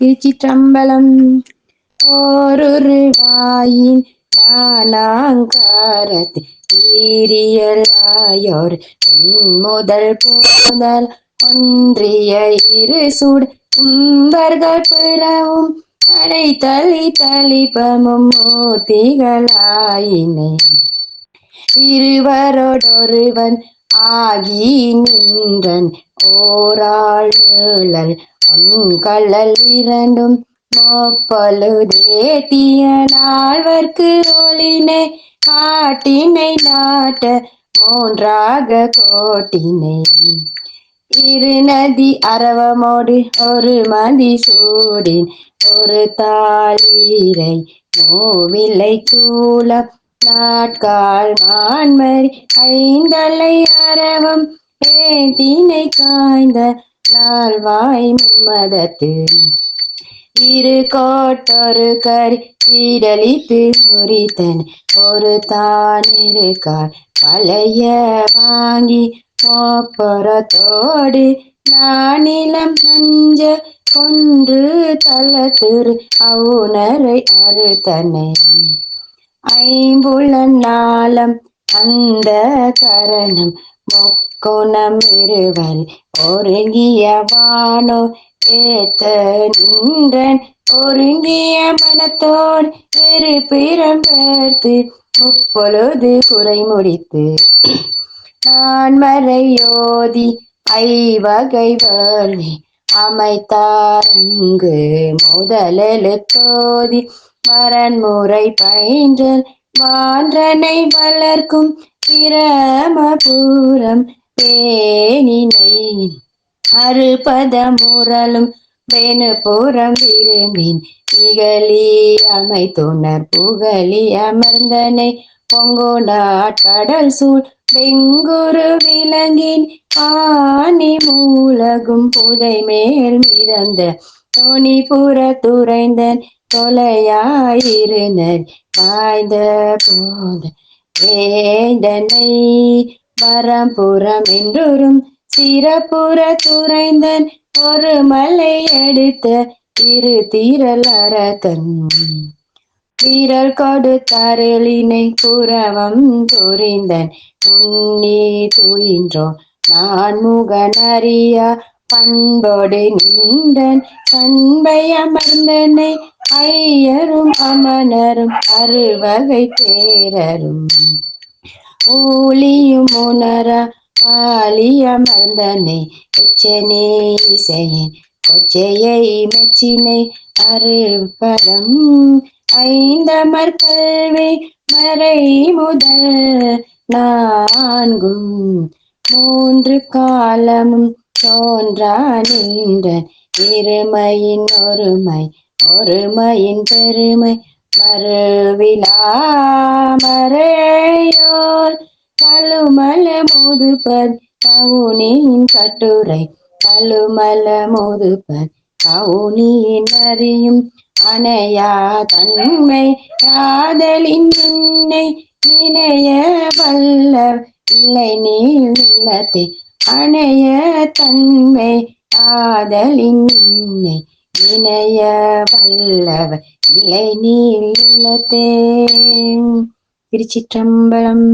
திருச்சிற்றம்பலம். ஓருருவாயின் மானாங்காரத்து ஈரியலாயோர் முதல் போதல் ஒன்றிய இரு சூடு உம்பர்கள் பிறவும் அடை அடைத்தளி தளிப்பமும் மூர்த்திகளாயினை. இருவரோடொருவன் ஆகி நின்றன் ஓராள் நீழல் கள்ளல் இரண்டும் மொப்பொழுதேத்திய நால்வர்க்கு ஒளினை காட்டினை நாட்ட மூன்றாக கோட்டினை. இரு நதி அரவமோடு ஒரு மதி சூடின். ஒரு தாளீரை மூவிலை சூலம் நாட்கால் மான்மரி ஐந்தலை அரவம். ஏந்தினை காய்ந்த நால்வாய் மும்மதத்து. இரு கோட்டொரு கரி சீரழித்து முறித்தன். ஒரு தானிருக்கார் பழைய வாங்கி மோப்பரத்தோடு நானிலம் மஞ்ச கொன்று தளத்திரு அவுணரை அறுத்தனை. ஐம்புலன் நாளம் அந்த கரணம் முக்குணம் ஒருங்கியவானோ ஏத்த நின்றன். ஒருங்கிய மனத்தோன் இரு பிறம் பெயர்த்து முப்பொழுது குறை முடித்து. நான் மறையோதி ஐவகை வேள்வி அமைத்தாரங்கு முதலெழுத்தோதி. வரன்முறை பயின்றல் மான்றனை வளர்க்கும் பிரமபுரம் தேனினை அறுபத முரலும் வேணுபுறம் விரும்பின் இகழி அமைத்துணர் புகழி அமர்ந்தனை. பொங்கோடா கடல் சூழ் வெங்குரு விலங்கின் ஆணி மூலகும் புதை மேல் மிதந்த தோணிபுற துறைந்தன் தொலையாயிருந்தன் வாய்ந்த போத வேந்தனை. வரம்புறம் என்றொரும் சிறப்புற துறைந்தன் ஒரு மலை எடுத்த இரு தீரலரகன் அரக்கன். வீரல் கொடுத்தருளினை புறவம் புரிந்தன். முன்னே துயின்றோ நான் முகனறியா பண்போடு நின்றன். பண்பை அமர்ந்தனை ஐயரும் அமனரும் அறுவகை தேரரும் ஊழியும் உணர அமர்ந்தனை எச்சனே இசையன் கொச்சையை மெச்சினை அறுபதம் ஐந்தமர் கல்வி மறை முதல் நான்கும். மூன்று காலமும் தோன்றா நின்ற இருமையின் ஒருமை ஒருமையின் பெருமை மறுவிழா மறையோர். கழுமல முதுபர் கவுனின் கட்டுரை. கழுமல முதுபர் கவுனியின் அறியும் அணையா தன்மை. காதலின் நின்னை நினைய வல்ல இல்லை நீள் நிலத்தை அணைய தன்மை. காதலின் நின்னை இணைய வல்லவ இல்லை நீளத்தே திருச்சிற்றம்பலம்.